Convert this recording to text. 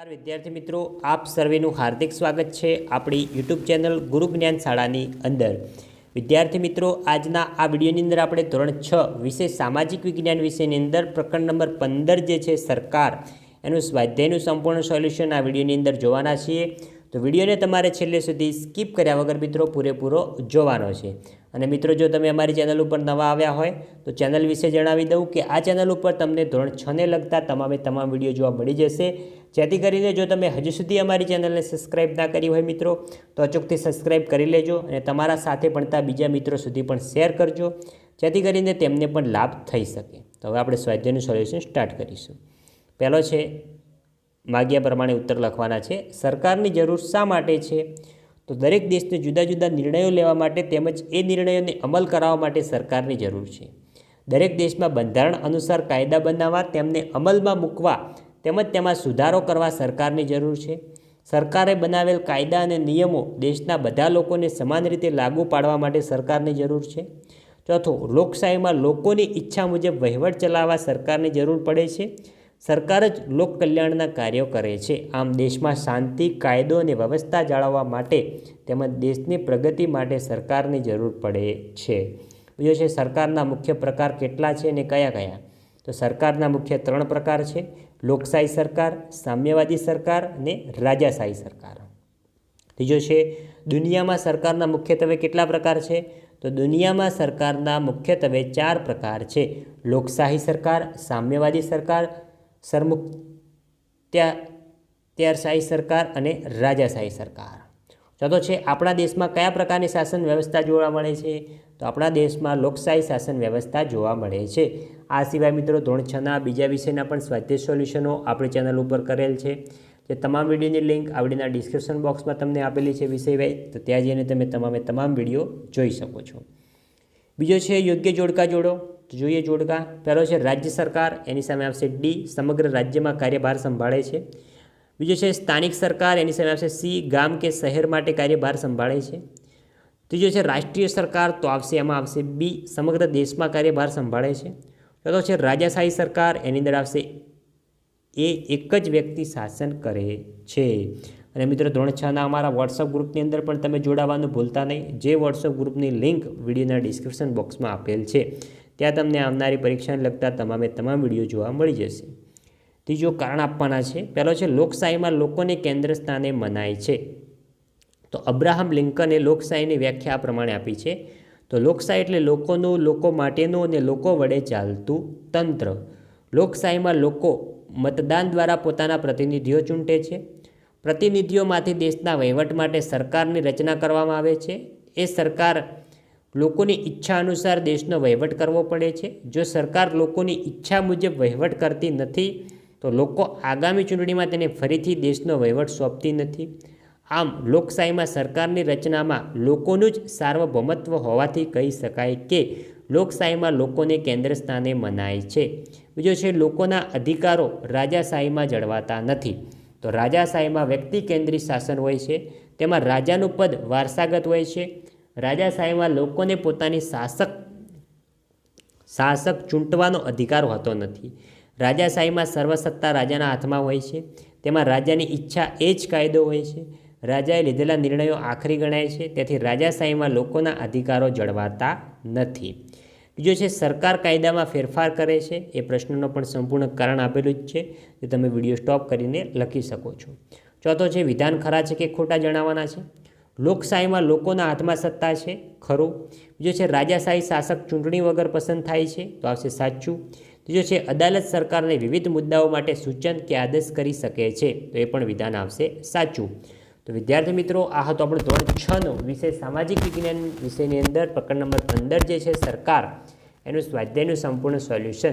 નમસ્કાર વિદ્યાર્થી મિત્રો, આપ સર્વેનું હાર્દિક સ્વાગત છે આપણી યુટ્યુબ ચેનલ ગુરુ જ્ઞાન શાળાની અંદર. વિદ્યાર્થી મિત્રો, આજના આ વિડીયોની અંદર આપણે ધોરણ છ વિશે સામાજિક વિજ્ઞાન વિષયની અંદર પ્રકરણ નંબર પંદર જે છે સરકાર, એનું સ્વાધ્યાયનું સંપૂર્ણ સોલ્યુશન આ વિડીયોની અંદર જોવાના છીએ. તો વિડીયોને તમારે છેલ્લે સુધી સ્કીપ કર્યા વગર મિત્રો પૂરેપૂરો જોવાનો છે. અને મિત્રો, જો તમે અમારી ચેનલ ઉપર નવા આવ્યા હોય, તો ચેનલ વિશે જણાવી દઉં કે આ ચેનલ ઉપર તમને ધોરણ છને લગતા તમામે તમામ વીડિયો જોવા મળી જશે. જેથી કરીને જો તમે હજુ સુધી અમારી ચેનલને સબસ્ક્રાઇબ ના કરી હોય મિત્રો, તો અચૂકથી સબસ્ક્રાઇબ કરી લેજો અને તમારા સાથે ભણતા બીજા મિત્રો સુધી પણ શેર કરજો, જેથી કરીને તેમને પણ લાભ થઈ શકે. તો હવે આપણે સ્વાધ્યાયનું સોલ્યુશન સ્ટાર્ટ કરીશું. પહેલો છે માગ્યા પ્રમાણે ઉત્તર લખવાના છે. સરકારની જરૂર શા માટે છે? તો દરેક દેશને જુદા જુદા નિર્ણયો લેવા માટે તેમજ એ નિર્ણયોને અમલ કરાવવા માટે સરકારની જરૂર છે. દરેક દેશમાં બંધારણ અનુસાર કાયદા બનાવવા, તેમને અમલમાં મૂકવા તેમજ તેમાં સુધારો કરવા સરકારની જરૂર છે. સરકારે બનાવેલ કાયદા અને નિયમો દેશના બધા લોકોને સમાન રીતે લાગુ પાડવા માટે સરકારની જરૂર છે. ચોથું, લોકશાહીમાં લોકોની ઈચ્છા મુજબ વહીવટ ચલાવવા સરકારની જરૂર પડે છે. સરકાર જ લોક કલ્યાણના કાર્યો કરે છે. આમ દેશમાં શાંતિ, કાયદો અને વ્યવસ્થા જાળવવા માટે તેમજ દેશની પ્રગતિ માટે સરકારની જરૂર પડે છે. બીજો છે, સરકારના મુખ્ય પ્રકાર કેટલા છે અને કયા કયા? તો સરકારના મુખ્ય ત્રણ પ્રકાર છે. લોકશાહી સરકાર, સામ્યવાદી સરકાર અને રાજાશાહી સરકાર. ત્રીજો છે, દુનિયામાં સરકારના મુખ્યત્વે કેટલા પ્રકાર છે? તો દુનિયામાં સરકારના મુખ્યત્વે ચાર પ્રકાર છે. લોકશાહી સરકાર, સામ્યવાદી સરકાર સરમુખ્ત્યા ત્યારશાહી સરકાર અને રાજાશાહી સરકાર. ચોથો છે, આપણા દેશમાં કયા પ્રકારની શાસન વ્યવસ્થા જોવા મળે છે? તો આપણા દેશમાં લોકશાહી શાસન વ્યવસ્થા જોવા મળે છે. આ સિવાય મિત્રો, ધોરણ છના બીજા વિષયના પણ સ્વાધ્યાય સોલ્યુશનો આપણી ચેનલ ઉપર કરેલ છે. જે તમામ વિડીયોની લિંક આવડીના ડિસ્ક્રિપ્શન બોક્સમાં તમને આપેલી છે વિષયવાય તો ત્યાં જઈને તમે તમામે તમામ વીડિયો જોઈ શકો છો. બીજો છે, યોગ્ય જોડકા જોડો. તો જોઈએ જોડકા. પહેલો છે રાજ્ય સરકાર, એની સામે આવશે ડી સમગ્ર રાજ્યમાં કાર્યભાર સંભાળે છે. બીજો છે સ્થાનિક સરકાર, એની સામે આવશે સી ગામ કે શહેર માટે કાર્યભાર સંભાળે છે. ત્રીજો છે રાષ્ટ્રીય સરકાર, તો આવશે, એમાં આવશે બી સમગ્ર દેશમાં કાર્યભાર સંભાળે છે. ચોથો છે રાજાશાહી સરકાર, એની અંદર આવશે એ એક જ વ્યક્તિ શાસન કરે છે. અને મિત્રો, ધોરણ છના અમારા વોટ્સઅપ ગ્રુપની અંદર પણ તમે જોડાવાનું ભૂલતા નહીં. જે વોટ્સઅપ ગ્રુપની લિંક વિડીયોના ડિસ્ક્રિપ્શન બોક્સમાં આપેલ છે. ત્યાં તમને આવનારી પરીક્ષાને લગતા તમામે તમામ વીડિયો જોવા મળી જશે. ત્રીજો કારણ આપવાના છે, પહેલો છે લોકશાહીમાં લોકોને કેન્દ્ર સ્થાને મનાય છે. તો અબ્રાહમ લિંકને લોકશાહીની વ્યાખ્યા આ પ્રમાણે આપી છે, તો લોકશાહી એટલે લોકોનું, લોકો માટેનું અને લોકો વડે ચાલતું તંત્ર. લોકશાહીમાં લોકો મતદાન દ્વારા પોતાના પ્રતિનિધિઓ ચૂંટે છે. પ્રતિનિધિઓમાંથી દેશના વહીવટ માટે સરકારની રચના કરવામાં આવે છે. એ સરકાર લોકોની ઈચ્છા અનુસાર દેશનો વહીવટ કરવો પડે છે. જો સરકાર લોકોની ઈચ્છા મુજબ વહીવટ કરતી નથી, તો લોકો આગામી ચૂંટણીમાં તેને ફરીથી દેશનો વહીવટ સોંપતી નથી. આમ, લોકશાહીમાં સરકારની રચનામાં લોકોનું જ સાર્વભૌમત્વ હોવાથી કહી શકાય કે લોકશાહીમાં લોકોને કેન્દ્ર સ્થાને મનાય છે. બીજો છે, લોકોના અધિકારો રાજાશાહીમાં જળવાતા નથી. તો રાજાશાહીમાં વ્યક્તિ કેન્દ્રિત શાસન હોય છે, તેમાં રાજાનું પદ વારસાગત હોય છે રાજાશાહીમાં લોકોને પોતાની શાસક શાસક ચૂંટવાનો અધિકાર હોતો નથી. રાજાશાહીમાં સર્વસત્તા રાજાના હાથમાં હોય છે. તેમાં રાજાની ઈચ્છા એ જ કાયદો હોય છે. રાજાએ લીધેલા નિર્ણયો આખરી ગણાય છે. તેથી રાજાશાહીમાં લોકોના અધિકારો જળવાતા નથી. બીજો છે, સરકાર કાયદામાં ફેરફાર કરે છે. એ પ્રશ્નનો પણ સંપૂર્ણ કારણ આપેલું જ છે. જે તમે વીડિયો સ્ટોપ કરીને લખી શકો છો. ચોથો છે, વિધાન ખરા છે કે ખોટા જણાવવાના છે? લોકશાહીમાં લોકોના હાથમાં સત્તા છે, ખરું. બીજો છે, રાજાશાહી શાસક ચૂંટણી વગર પસંદ થાય છે, તો આવશે સાચું. ત્રીજો છે, અદાલત સરકારને વિવિધ મુદ્દાઓ માટે સૂચન કે આદેશ કરી શકે છે, તો એ પણ વિધાન આવશે સાચું. તો વિદ્યાર્થી મિત્રો, આ હતો આપણો ધોરણ છનો વિષય સામાજિક વિજ્ઞાન વિષયની અંદર, પ્રકરણ નંબર પંદર જે છે, સરકાર. એનું સ્વાધ્યાયનું સંપૂર્ણ સોલ્યુશન.